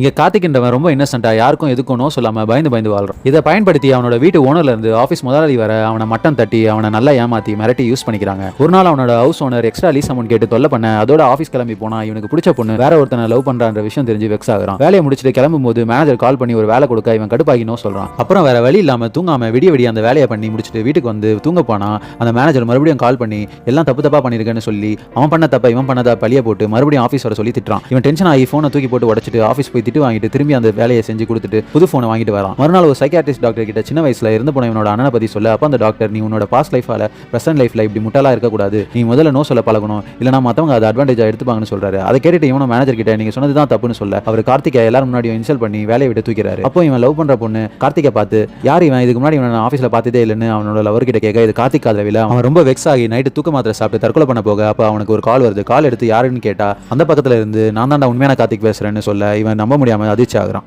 இங்க கார்த்திகின்றவன் ரொம்ப இன்னசென்ட்டா யாருக்கும் எதுக்கணும் சொல்லாமல் சொல்லாம பயந்து பயந்து வாழ்றான். இதை பயன்படுத்தி அவனோட வீட்டு ஓனர்ல இருந்து ஆஃபீஸ் முதலாளி வர அவனை மட்டம் தட்டி அவனை நல்லா ஏமாத்தி மிரட்டி யூஸ் பண்ணிக்கிறாங்க. ஒரு நாள் அவனோட house owner extra lease amount கேட்டு தொல்லை பண்ண அதோட ஆஃபீஸ் கிளம்பி போனா இவனுக்கு பிடிச்ச பொண்ணு வேற ஒருத்தனை லவ் பண்றான்ற விஷயம் தெரிஞ்சு வெக்ஸ் ஆகுறான். வேலையை முடிச்சுட்டு கிளம்பும் போது மேனேஜர் கால் பண்ணி ஒரு வேலை கொடுக்க இவன் கடுப்பாகினோ சொல்கிறான் சொல்றான். அப்புறம் வேற வழி இல்லாம தூங்காம விடிய விடிய அந்த வேலையை பண்ணி முடிச்சுட்டு வீட்டுக்கு வந்து தூங்க போனா அந்த மேனேஜர் மறுபடியும் கால் பண்ணி எல்லாம் தப்பு தப்பா பண்ணிருக்கேன்னு சொல்லி அவன் பண்ண தப்பா இவன் பண்ணதா பழிய போட்டு மறுபடியும் ஆஃபீஸ் வர சொல்லி திட்டுறான். இவன் டென்ஷன் ஆகி ஃபோனை தூக்கி போட்டு உடச்சிட்டு ஆஃபீஸ் போய் திட்டு வாங்கிட்டு திரும்பி அந்த வேலையை செஞ்சு கொடுத்துட்டு புது ஃபோனை வாங்கிட்டு வரான் மறுநாள் ஒரு சைக்காட்ரிஸ்ட் டாக்டர் கிட்ட சின்ன வயசுல இருந்து போன இவனோட அண்ணனை பத்தி சொல்ல. அப்ப அந்த டாக்டர் நீ உன்னோட பாஸ்ட் லைஃபால பிரசன்ட் லைஃப்ல இப்படி முட்டாளா இருக்கக்கூடாது. நீ முதல்ல நோ சொல்ல பழகணும். இல்லைனா மத்தவங்க அதை அட்வான்டேஜா எடுத்துப்பாங்கன்னு சொல்றாரு. அதை கேட்டுட்டு இவனோ மேனேஜர் கிட்ட நீங்க சொன்னதுதான் தப்புன்னு சொல்ல. அவர் கார்த்திகை எல்லாரும் முன்னாடியும் இன்சல்ட் பண்ணி வேலையை விட்டு தூக்கிறாரு. அப்போ இவன் லவ் பண்ற பொண்ணு கார்த்திகை பார்த்து யார் இவன்? இதுக்கு முன்னாடி இவன் ஆஃபீஸ்ல பார்த்ததே இல்லைன்னு அவனோட லவர் கிட்ட கேட்க இது கார்த்திக் காதல அவன் ரொம்ப வெக்ஸ் ஆகி நைட்டு தூக்க மாத்திரை சாப்பிட்டு தற்கொலை பண்ண போக அப்ப அவனுக்கு ஒரு கால் வருது. கால் எடுத்து யாருன்னு கேட்டா அந்த பக்கத்துல இருந்து நான் தான்டா உண்மையான கார்த்திக் பேசுறேன்னு சொல்ல. இவன் நம்ப முடியாம அதிர்ச்சி ஆகுறான்